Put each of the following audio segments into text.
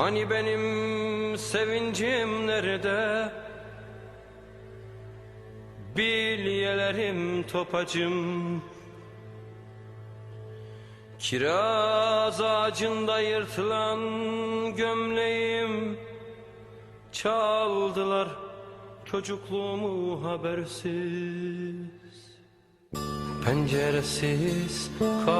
Hani benim sevincim nerede? Bilyelerim topacım. Kiraz ağacında yırtılan gömleğim. Çaldılar çocukluğumu habersiz. Penceresiz anne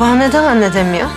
Bana neden anne demiyor?